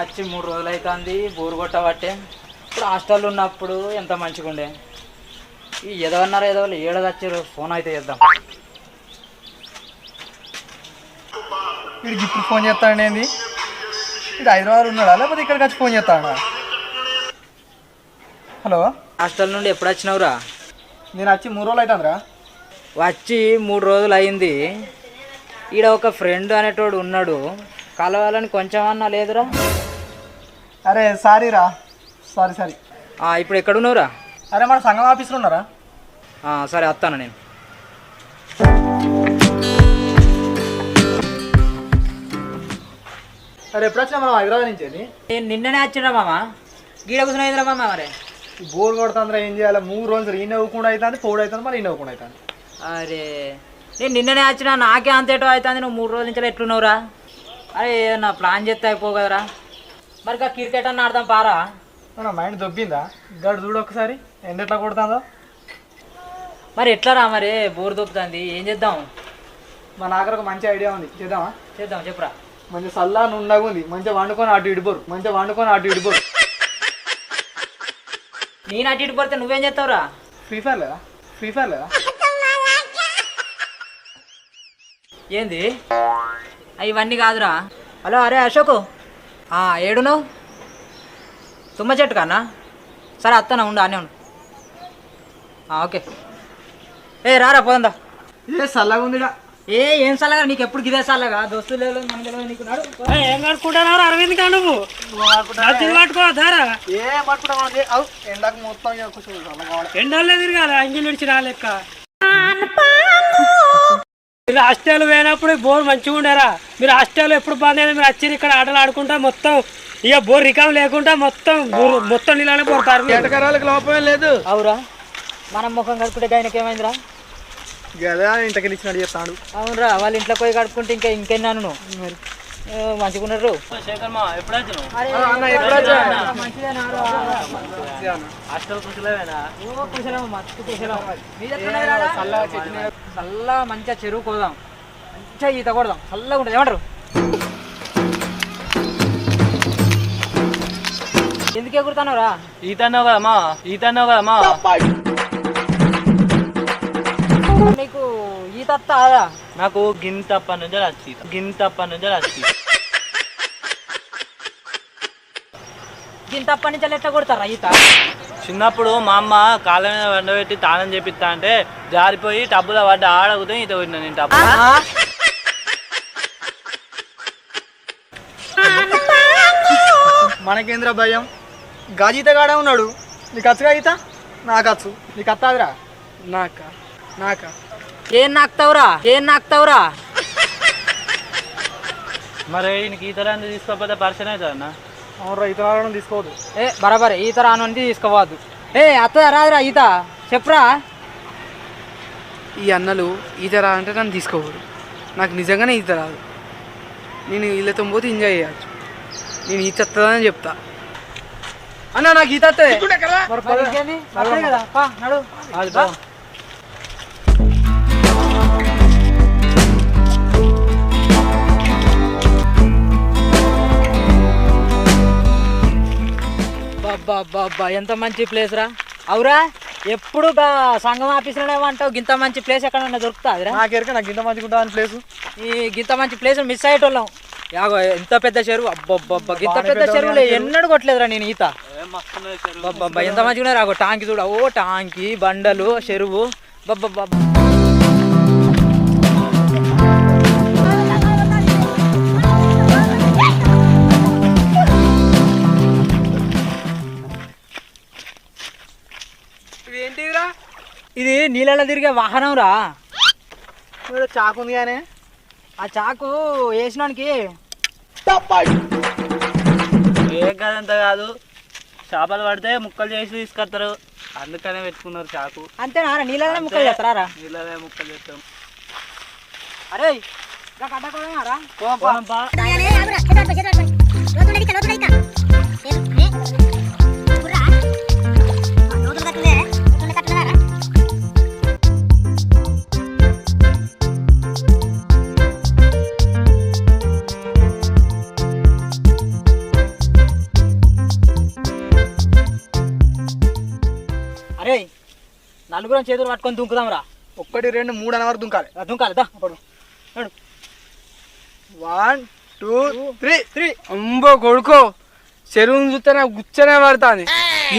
వచ్చి మూడు రోజులు అవుతుంది బోరు కొట్టబట్టే. ఇప్పుడు హాస్టల్లో ఉన్నప్పుడు ఎంత మంచిగా ఉండే. ఈ ఎదవన్నారు ఏదో ఏడది వచ్చారు ఫోన్ అయితే చేద్దాం. వీడికి ఇప్పుడు ఫోన్ చేస్తాడు ఏంది? ఇది హైదరాబాద్ ఉన్నాడా? లేకపోతే ఇక్కడికి వచ్చి ఫోన్ చేస్తాడా? హలో? హాస్టల్ నుండి ఎప్పుడు వచ్చినావురా? నేను వచ్చి మూడు రోజులు అవుతుందిరా వచ్చి మూడు రోజులు అయింది ఈడ ఒక ఫ్రెండ్ అనేటోడు ఉన్నాడు. కలవాలని కొంచెం అన్నా లేదురా? అరే సారీ రా. Sorry sorry. ఆ, ఇప్పుడు ఎక్కడున్నావురా? అరే మన సంఘం ఆఫీస్లో ఉన్నారా? ఆ, సరే వస్తాను నేను. అరే ఎప్పుడు వచ్చినా మనం హైదరాబాద్ నుంచి అది నేను నిన్ననే వచ్చిండ్రా మామ. గీడ కూర్చుని మామ మరి. బోర్ కొడుతుందిరా ఏం చేయాలి? మూడు రోజులు ఈ నవ్వుకుండా అవుతుంది పోడు అవుతుంది మళ్ళీ ఈ నవ్వుకుండా అవుతుంది అరే నేను నిన్ననే వచ్చినా నాకే అంతేటో అవుతుంది నువ్వు మూడు రోజుల నుంచి ఎట్లున్నావురా? అరే నా ప్లాన్ చేస్తే అయిపో కదరా. మరి ఇక క్రికెట్ అన్న ఆడదాం పారా? మన మైండ్ దొబ్బిందా? గడు చూడు ఒకసారి ఎండ ఎట్లా కొడుతుందో. మరి ఎట్లారా మరి? బోర్ దొప్పుతుంది ఏం చేద్దాం? మన ఆఖరి ఒక మంచి ఐడియా ఉంది. చేద్దామా? చేద్దాం చెప్పురా. మంచి సల్లా నుండగా ఉంది మంచిగా వండుకొని అటు ఇడిపోరు మంచిగా వండుకొని అటు ఇడిపోరు నేను అటు ఇటు పడితే నువ్వేం చేస్తావురా? ఫ్రీ ఫైర్ లేదా? ఫ్రీ ఫైర్ లేదా? ఏంది? ఇవన్నీ కాదురా. హలో అరే అశోకు. ఆ, ఏడును? తుమ్మ చెట్టు కన్నా? సరే అత్తనా ఉండు అనే ఉండు. ఆ, ఓకే. ఏ రారా పోదా ఏ సల్లగా ఉందిడా ఏ ఏం సల్లగా? నీకు ఎప్పుడు గిదే సల్లగా? దోస్తులు లేవు మన తెలియదు నీకు నాడు ఏం కడుకుంటున్నారు అరవింద్ కా నువ్వు? నచ్చింది పట్టుకో ధారా ఏ పట్టుకుంటా ఉంది అవు ఎండకు మొత్తం. ఎండోళ్ళే తిరగాలి అంగిల్ విడిచి రా లెక్క మీరు హాస్టల్ పోయినప్పుడు బోర్ మంచిగా ఉండేరా. మీరు హాస్టల్ ఎప్పుడు అయింది మీరు వచ్చి ఇక్కడ ఆటలు ఆడుకుంటా మొత్తం ఇక బోర్ రికామ్ లేకుండా మొత్తం బోర్- మొత్తం నీళ్ళనే పోతారు. ఎటకరాలకు లోపమే లేదు. అవురా. మనం ముఖం కడుపుకుంటే గాయనకి ఏమైందిరా? గదా ఇంతకి ఇచ్చినట్టు చెప్తాడు. అవునరా వాళ్ళ ఇంట్లో పోయి కడుపుకుంటే ఇంకా ఇంకెన్నాను మరి మీది ఎట్లున్నదిరా? చల్లగా మంచిగా చెరువు కోదాం. మంచిగా ఈత కొడదాం. చల్లగా ఉంటుంది. ఏమంటారు? ఎందుకు ఎగురుతానరా ఈతన్నావు కదా మా ఈతన్నావు కదా మా నీకు ఈత వస్తారా నాకు గింతప్ప నుంచి వచ్చి గింతప్ప నుంచి వచ్చి దీని తప్ప నుంచి ఎట్లా కొడతారా ఈత చిన్నప్పుడు మా అమ్మ కాళ్ళ మీద వండబెట్టి తాళం చేపిస్తా అంటే జారిపోయి టబ్బులో పడ్డ ఆడగుతే ఈత కొట్టిన నేను టబ్బు మనకేంద్ర భయం? గాజీత గాడే ఉన్నాడు. నీకు అచ్చుగా ఈత? నాకు అచ్చు నీకు అత్తాదిరా నాక? నాక? ఏం నాకుతావురా? ఏం నాకుతావురా? మరి ఈయనకి ఈతరాన్ని తీసుకోకపోతే పరిచయం అవుతుంది అన్న? అవునరా ఈత రావడం తీసుకోవద్దు. ఏ బరాబర్ ఈత రాను తీసుకోవద్దు. ఏ అత్త రాదురా ఈత. చెప్పురా. ఈ అన్నలు ఈత రాదంటే నన్ను తీసుకోకూడదు. నాకు నిజంగానే ఈత రాదు. నేను వీళ్ళతో పోతే ఎంజాయ్ చేయొచ్చు. నేను ఈత వస్తుందని చెప్తా. అన్న నాకు ఈత వస్తుంది మరి పది కదా. నడు. అది బా. బాబా బాబా ఎంత మంచి ప్లేస్ రా. అవురా ఎప్పుడు సంఘం ఆఫీసులోనే అంటావు గింత మంచి ప్లేస్ ఎక్కడన్నా దొరుకుతుందిరా? నాకెరక నాకు ఇంత మంచిగా ఉంటుంది ప్లేసు ఈ గింత మంచి ప్లేస్ మిస్ అయ్యేటోళ్ళం. యాగో ఎంత పెద్ద చెరువు అబ్బబ్బబ్బా గింత పెద్ద చెరువులో ఎన్నడూ కొట్టలేదురా నేను ఈత. అబ్బబ్బబ్బా ఎంత మంచిగా రాగో టాంకి చూడ ఓ టాంకి బండలు చెరువు. బబ్బబ్బబ్బా నీళ్ళలో తిరిగే వాహనం రా. చాకు ఉంది కానీ. ఆ చాకు వేసినానికి. ఏం కాదంత కాదు. చేపలు పడితే ముక్కలు చేసి తీసుకొస్తారు. అందుకనే పెట్టుకున్నారు చాకు. అంతేనా నీళ్ళలోనే ముక్కలు చేస్తారా నీళ్ళదే ముక్కలు చేస్తాం. అరే ఇంకా కట్టకూడదా రా నలుగురం చేతులు పట్టుకొని దుంకుదాం రా ఒక్కటి రెండు మూడు అనే వరకు దుంకాలి. దుంకాలి దా వన్ టూ త్రీ. త్రీ. అంబో కొడుకో చెరువును చూస్తే నాకు గుచ్చనే పడుతుంది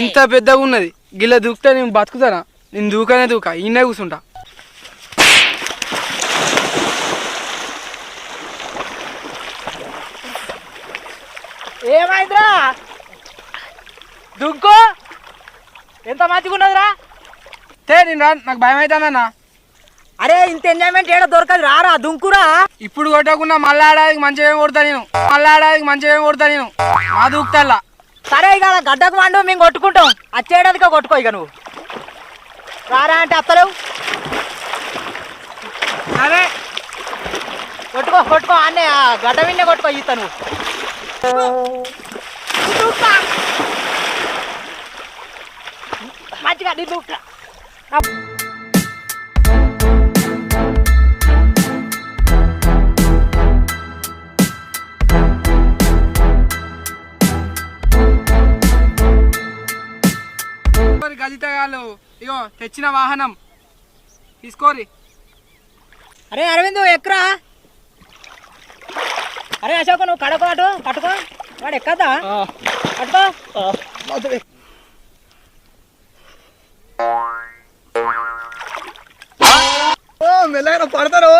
ఇంత పెద్దగా ఉన్నది గిల్ల దూకితే నేను బతుకుతానా? నేను దూకనే దూక ఈయనే కూర్చుంటా ఏమైందిరా? దుంకు. ఎంత మంచిగా ఉన్నదిరా తే నేను రా నాకు భయం అవుతానన్నా అరే ఇంత ఎంజాయ్మెంట్ ఏడో దొరకదు. రారా దుంకురా. ఇప్పుడు కొట్టకుండా మళ్ళా ఆడాదికి మంచిగా ఏం కొడతా నేను? మళ్ళా ఆడాదికి మంచిగా ఏం కొడతా నేను? మా దూకుతాల్లా. సరే ఇక గడ్డకు మండు మేము కొట్టుకుంటాం. వచ్చేయడానికి కొట్టుకో ఇక నువ్వు. రారా అంటే అత్తలేవు అరే కొట్టుకో కొట్టుకో అన్నే గడ్డ విన్నే కొట్టుకో ఈత నువ్వు. మంచిగా నీ దూకురా. గజితగాళ్ళు ఇగో తెచ్చిన వాహనం. తీసుకోరి. అరే అరవింద్ ఎక్కరా? అరే అశోక్ నువ్వు కడకో అటు పట్టుకో. వాడు ఎక్కదా పట్టుకో మెల్లగా పడతారు.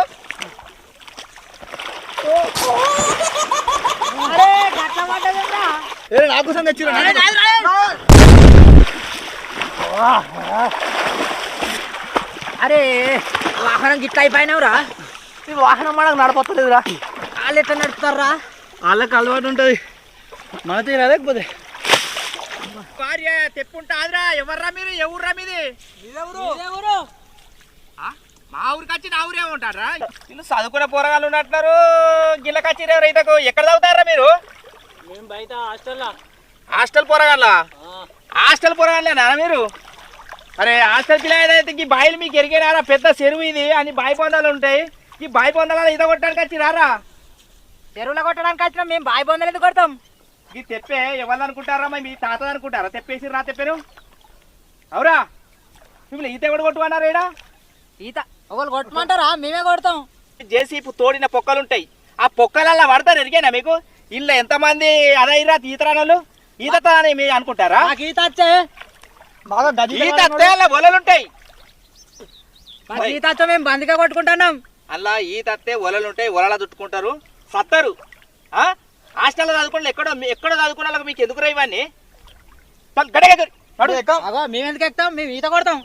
అరే నా కోసం తెచ్చిరా వాహనం గిట్ల అయిపోయినావురా. ఈ వాహనం మనకు నడపత్తలేదురా. వాళ్ళు ఎట్లా నడుపుతారా? వాళ్ళకి అలవాటు ఉంటుంది. మన తీరా లేకపోతే? భార్య తెప్పుంటాదిరా ఎవర్రా మీరు ఎవర్రా మీది? మా ఊరికి వచ్చి నా ఊరే ఉంటారా వీళ్ళు చదువుకున్న పోరగాళ్ళు ఉన్నట్టున్నారు. గిల్లకచ్చి రైతుకు ఎక్కడ చదువుతారా మీరు? మేము బయట హాస్టల్లో. హాస్టల్ పోరగాళ్ళ? హాస్టల్ పోరగాళ్ళేనా మీరు? అరే హాస్టల్ పిల్లలు అయితే ఈ బాయిలు మీకు ఎరిగినారా పెద్ద చెరువు ఇది. అని బాయి పొందాలు ఉంటాయి. ఈ బాయి పొందాల ఈత కొట్టడానికి వచ్చి రారా? చెరువులో కొట్టడానికి వచ్చినా మేము బాయి బొందలు ఎందుకు కొడతాం? ఈ తెప్పే ఎవరు అనుకుంటారా? మీ తాత అనుకుంటారా? తెప్పేసి రా తెప్పారు అవురా. మిమ్మల్ని ఈత ఎవడు కొట్టుకున్నారు ఈడ? ఈత. ఒకళ్ళు కొట్టమంటారా? మేమే కొడతాం. జేసీపు తోడిన పొక్కలు ఉంటాయి ఆ పొక్కలల్లా పడతారు ఎరిగేనా మీకు? ఇల్లు ఎంతమంది అదైరా ఈతరానోళ్ళు ఈత అని మీరు అనుకుంటారా? నాకు ఈత వచ్చే. బాగా గది ఈత అత్తే అలా వలలు ఉంటాయి మాకు ఈత వచ్చే మేము బందిగా కొట్టుకుంటున్నాం. అలా ఈత అత్తే వలలు ఉంటాయి వలల చుట్టుకుంటారు. సత్తరు. ఆ? హాస్టల్లో చదువుకుంటే ఎక్కడో ఎక్కడో చదువుకున్న మీకు ఎందుకు ఇవన్నీ. నడు. అగో మేము ఎందుకు ఎక్కుతాం? మేము ఈత కొడతాం.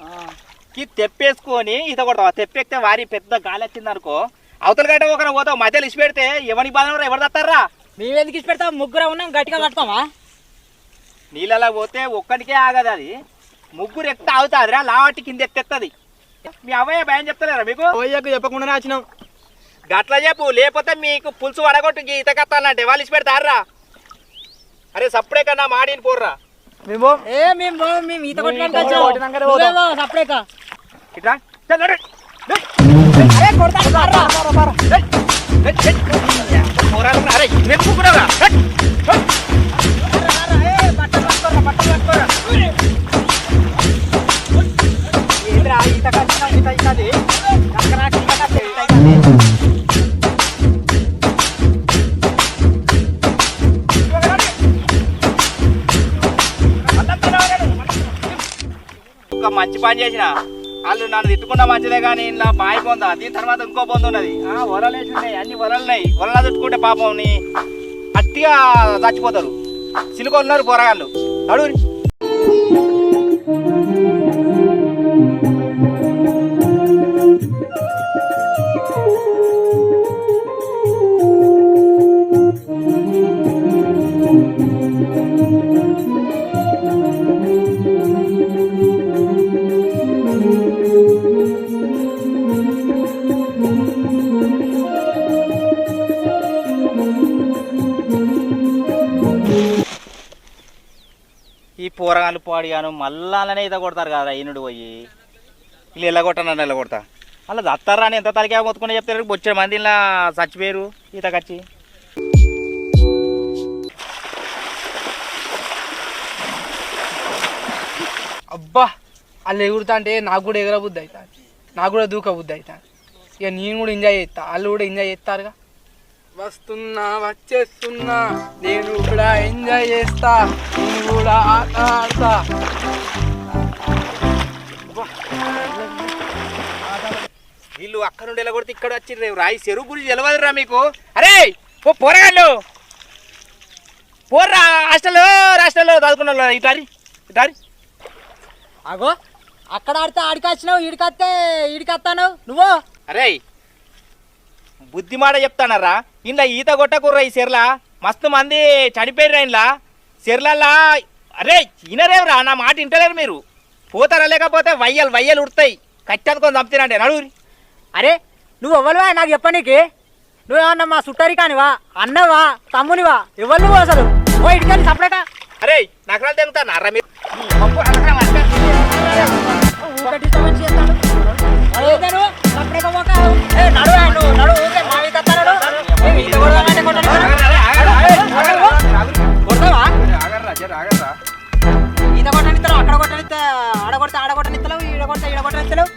ఈ తెప్పేసుకొని ఈత కొడతావు? ఆ తెప్పెక్కితే వారి పెద్ద గాలి వచ్చింది అనుకో. అవతల గట్ట ఒకరు పోతావు మధ్యలో ఇసి పెడితే ఎవరికి బాధ ఎవరు తత్తారా? మేము ఎందుకు ఇచ్చి పెడతాం? ముగ్గురు ఉన్నాం గట్టిగా కడతామా నీళ్ళలో పోతే ఒక్కడికే ఆగదు అది. ముగ్గురు ఎక్కితే ఆగుతాదిరా లావట్టి కింద ఎత్తెత్తది. మీ అవ్వయ్య భయం చెప్తలేరా మీకు? పోయాక చెప్పకుండానే వచ్చినాం గట్ల చెప్పు లేకపోతే మీకు పులుసు వడగొట్టు ఈత కత్తానంటే వాళ్ళు ఇచ్చి పెడతారా? అరే సప్పుడే కన్నా మాడిని పోర్రా. మేము ఏ మేము మేము ఈత కొట్టడానికి ఈత కొట్టడానికనే పోతాం. వచ్చాం సపరేక ఇట్లా చల్ నడు. పోరాలు రా, అరే, మెప్పుకున్నావురా. Hot, hot. ఏందిరా, ఈత కట్టినా, ఈత ఈతది. అక్కడ నాకు ఈత కట్టే, ఈత ఈతది. ఒక మంచి పని చేసిన వాళ్ళు నన్ను తిట్టుకున్న మంచిదే కానీ ఇలా బాయి పొంద దీని తర్వాత ఇంకో పొంద ఉన్నది. ఆ, వలలు ఉన్నాయి అన్ని వలలు ఉన్నాయి. వలలు చుట్టుకుంటే పాపం అట్టిగా చచ్చిపోతారు. సిలుకొన్నారు పోరగాళ్ళు. నడువురి. కూరగాయలు పాడిగాను మళ్ళా అలానే ఈత కొడతారు కదా ఈనుడు పోయి. వీళ్ళు ఎలా కొట్టాను ఎలా కొడతా? అలా దత్తారా అని ఎంత తలకే మొత్తుకుని చెప్తారు వచ్చే మంది ఇలా చచ్చిపోయారు ఈత కచ్చి. అబ్బా వాళ్ళు ఎగురుతా అంటే నాకు కూడా ఎగరబుద్ధి అవుతా అవుతుంది. నాకు కూడా దూక బుద్ధి అవుతుంది. ఇక నేను కూడా ఎంజాయ్ చేస్తా వాళ్ళు కూడా ఎంజాయ్ చేస్తారుగా. వస్తున్నా వచ్చేస్తున్నా నేను కూడా ఎంజాయ్ చేస్తా నేను కూడా ఆట ఆడతా. వీళ్ళు అక్కడ నుండి ఎలా కొడితే ఇక్కడ వచ్చి రేవు రాయి చెరువు గురించి తెలియదురా మీకు. అరే ఓ పోరగాళ్ళు. పోర్రా హాస్టల్లో హాస్టల్లో చదువుకున్న ఇటారి ఇటారి అగో అక్కడ ఆడితే ఆడికి వచ్చినావు ఈడికత్తే ఈడికత్తాను నువ్వు. అరే బుద్ధి మాట చెప్తానరా. ఇంట్లో ఈత కొట్టకుర్రా ఈ చెర్ల మస్తు మంది చనిపోయిర్రా ఇంట్లో చెర్లల్లా అరే ఈనరేవురా నా మాట వింటలేరు మీరు. పోతారా లేకపోతే వయ్యలు వయ్యలు ఉడతాయి కట్టెత్తుకొని చంపుతానంటే నడువురి అరే నువ్వు ఎవరివా నాకు చెప్పనీకి నువ్వేమన్నా మా చుట్టారి కానివా? అన్నవా? తమ్మునివా? ఎవరు నువ్వు అసలు? ఓ ఇటుకెళ్ళి సపరేట అరే నకరాలు తెగుతాను అర్రా మీరు. పంపు అనకరా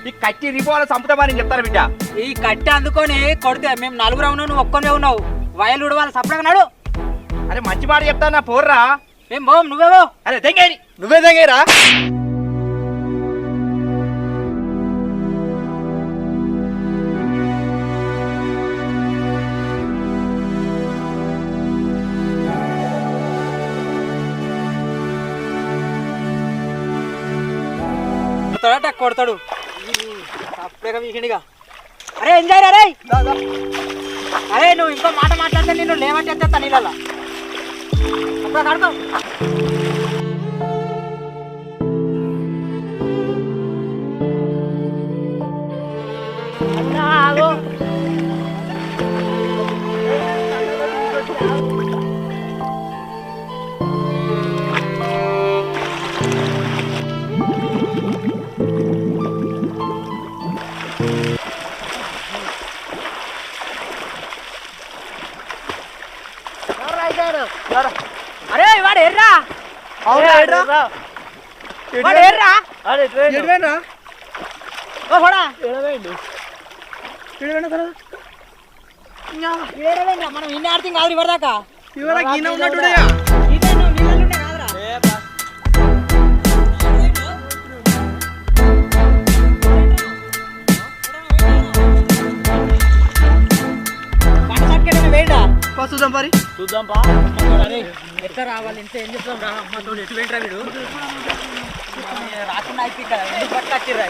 ఈ కట్టి రిపోవాలి చంపుతామని చెప్తారు బిడ్డ ఈ కట్టె అందుకొని కొడితే మేము నలుగురు ఉన్నావు నువ్వు ఒక్కనే ఉన్నావు వయలు ఉడవాలి సపరేట్గా నాడు అరే మంచి మాట చెప్తానా పోర్రా. మేము పోం నువ్వేవో అరే తెంగేరి నువ్వే దగ్గరా కొడతాడు. వీకిండిగా అరే ఎంజాయ్ రా రే అరే నువ్వు ఇంకో మాట మాట్లాడితే నేను లేవట్టేస్తా నీళ్ళ అప్పుడు కడతావు. అరే వాడు ఎర్రా. అవునా ఏడ్రా? వాడు ఎర్రా. ఎటువైనా? ఓ పోడా. ఎటువైనా కదా? ఏడవేంద్రా మనం ఇన్ని ఆడితే కాదు ఇవ్వదాకా ఇవాళ గీన ఉన్నట్టుడేగా. వేయండా పా చూద్దాం పరి ఎట్లా రావాలి ఇంత ఏం చెప్తాం రా అమ్మతో ఎటు వెంటరా వీడు రాకుండా అయిపోయి కదా ఎందుకు పట్టుకొచ్చిర్రా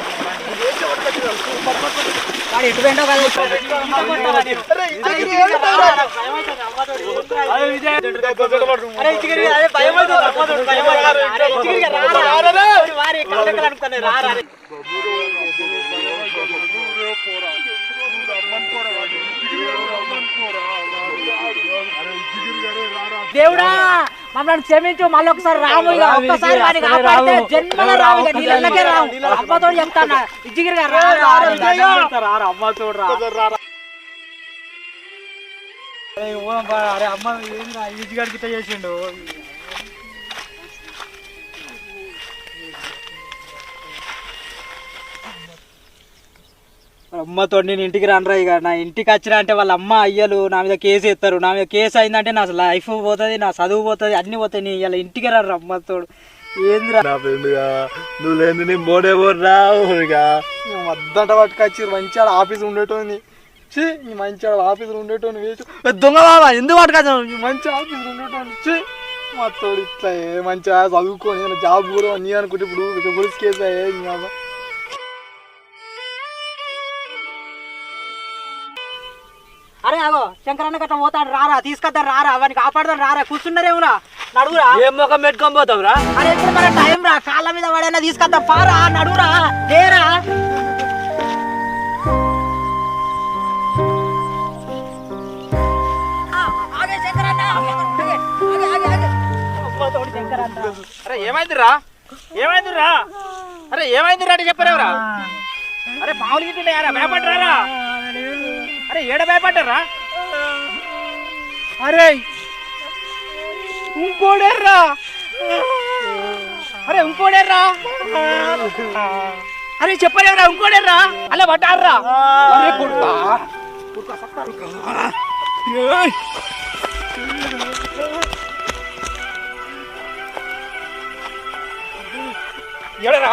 వాడు ఎటు వెంటో కదా దేవుడా మమ్మల్ని క్షమించు మళ్ళీ ఒకసారి రాము ఇక ఒక్కసారి వాడిని కాపాడితే జన్మలో రాము ఇక నీళ్ళకే రాము అమ్మతో చెప్తాను? ఇచ్చిగిరిగా రా రా రా, విజయ్యో. అరే అమ్మ ఇట్లా చేసిండు? అమ్మతో నేను ఇంటికి రానురా ఇక. నా ఇంటికి వచ్చినా అంటే వాళ్ళ అమ్మ అయ్యలు నా మీద కేసు ఎత్తారు. నా మీద కేసు అయిందంటే నా లైఫ్ పోతుంది నా చదువు పోతుంది అన్ని పోతాయి. నీ ఇలా ఇంటికి రాను అమ్మతోడు ఏందిరా? నా ఫ్రెండ్గా నువ్వు లేని నీ మోడే రావుగా మద్దంట పట్టుకొచ్చి మంచిగా ఆఫీస్ ఉండేటోని ఛీ ఈ మంచిగా ఆఫీస్ ఉండేటోని వేసి దొంగ బాబా ఎందుకు పట్టుకొచ్చావు ఈ మంచి ఆఫీస్ ఉండేటోని ఛీ. మా తోడు ఇట్లా ఏ మంచిగా చదువుకొని జాబ్ కూడా నీ అనుకుంటే ఇప్పుడు పోలీస్ కేసు అయ్యే అరే ఆగో శంకరన్న గట్ట పోతాడు రారా తీసుకొద్దాం రారా అవన్నీ కాపాడదాం రారా కూర్చున్నారేమురా నడువురా. ఏం ముఖం పెట్టుకొని పోతావురా? అరే ఇప్పుడు మన టైం రా? కాళ్ళ మీద పడైనా తీసుకొద్దాం పారా నడువురా లేరా. అరే ఏమైందిరా? ఏమైందిరా? అరే ఏమైందిరా అంటే చెప్పరేవరా అరే పావులు గిట్టున్నాయారా భయపడ్డారా అరే ఏడ భయపడ్డారా? అరే ఇంకోడేర్రా. అరే ఇంకోడేర్రా. అరే చెప్పలేరా ఇంకోడేర్రా. అలా పట్టారా ఎడరా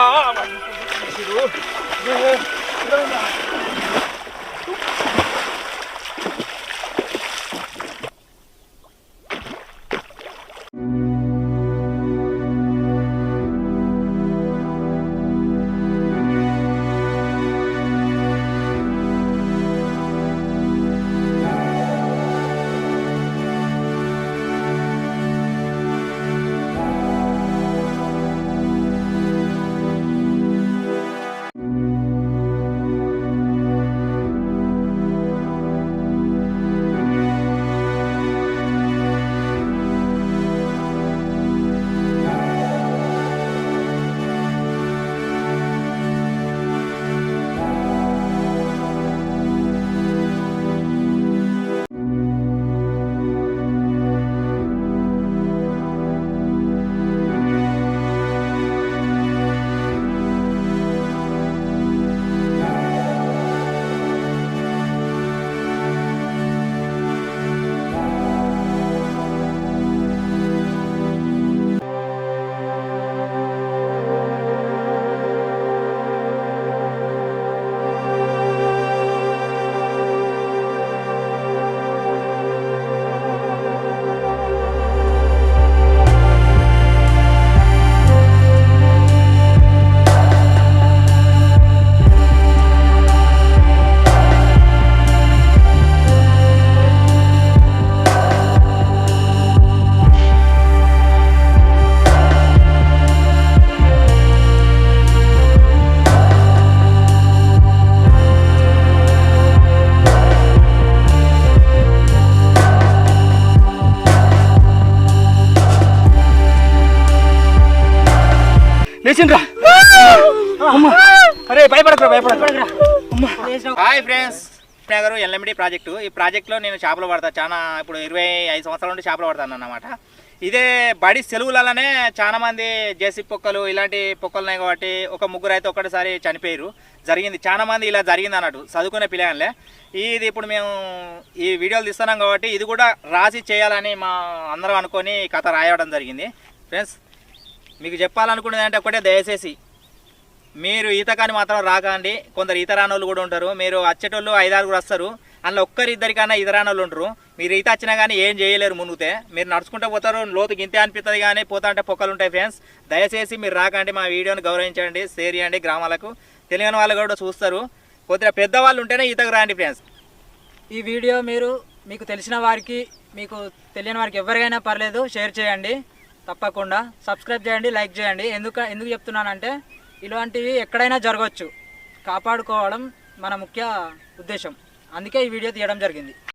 లేచిండ్రా. అమ్మా. అరే భయపడకురా భయపడకురా hi friends. Nagar LMD project. ఈ ప్రాజెక్ట్లో నేను చేపలు పడతా. చాలా ఇప్పుడు ఇరవై ఐదు సంవత్సరాల నుండి చేపలు పడతాను అన్నమాట. ఇదే బడి సెలవులలోనే చాలా మంది జేసీ పొక్కలు ఇలాంటి పొక్కలు ఉన్నాయి కాబట్టి ఒక ముగ్గురు అయితే ఒకటిసారి చనిపోయారు. జరిగింది. చాలా మంది ఇలా జరిగింది అన్నట్టు. చదువుకునే పిల్లగాళ్ళే. ఇది ఇప్పుడు మేము ఈ వీడియోలు తీస్తున్నాం కాబట్టి ఇది కూడా రాసి చేయాలని మా అందరం అనుకొని కథ రాయడం జరిగింది. ఫ్రెండ్స్ మీకు చెప్పాలనుకునేది అంటే ఒకటే దయచేసి. మీరు ఈతకాని మాత్రం రాకండి. కొందరు ఈత రానోళ్ళు కూడా ఉంటారు. మీరు వచ్చేటోళ్ళు ఐదారుగురు వస్తారు. అందులో ఒక్కరిద్దరికైనా ఈత రానోళ్ళు ఉంటారు. మీరు ఈత వచ్చినా కానీ ఏం చేయలేరు మునిగితే. మీరు నడుచుకుంటూ పోతారు. లోతు గింతే అనిపిస్తుంది కానీ పోతా అంటే పొక్కలు ఉంటాయి ఫ్రెండ్స్. దయచేసి మీరు రాకండి. మా వీడియోని గౌరవించండి. షేర్ చేయండి గ్రామాలకు. తెలియని వాళ్ళు కూడా చూస్తారు. కొద్దిగా పెద్దవాళ్ళు ఉంటేనే ఈతకు రాండి ఫ్రెండ్స్. ఈ వీడియో మీరు మీకు తెలిసిన వారికి మీకు తెలియని వారికి ఎవరికైనా పర్లేదు షేర్ చేయండి. తప్పకుండా సబ్స్క్రైబ్ చేయండి లైక్ చేయండి. ఎందుకు ఎందుకు చెప్తున్నానంటే ఇలాంటివి ఎక్కడైనా జరగవచ్చు. కాపాడుకోవడం మన ముఖ్య ఉద్దేశం. అందుకే ఈ వీడియో తీయడం జరిగింది.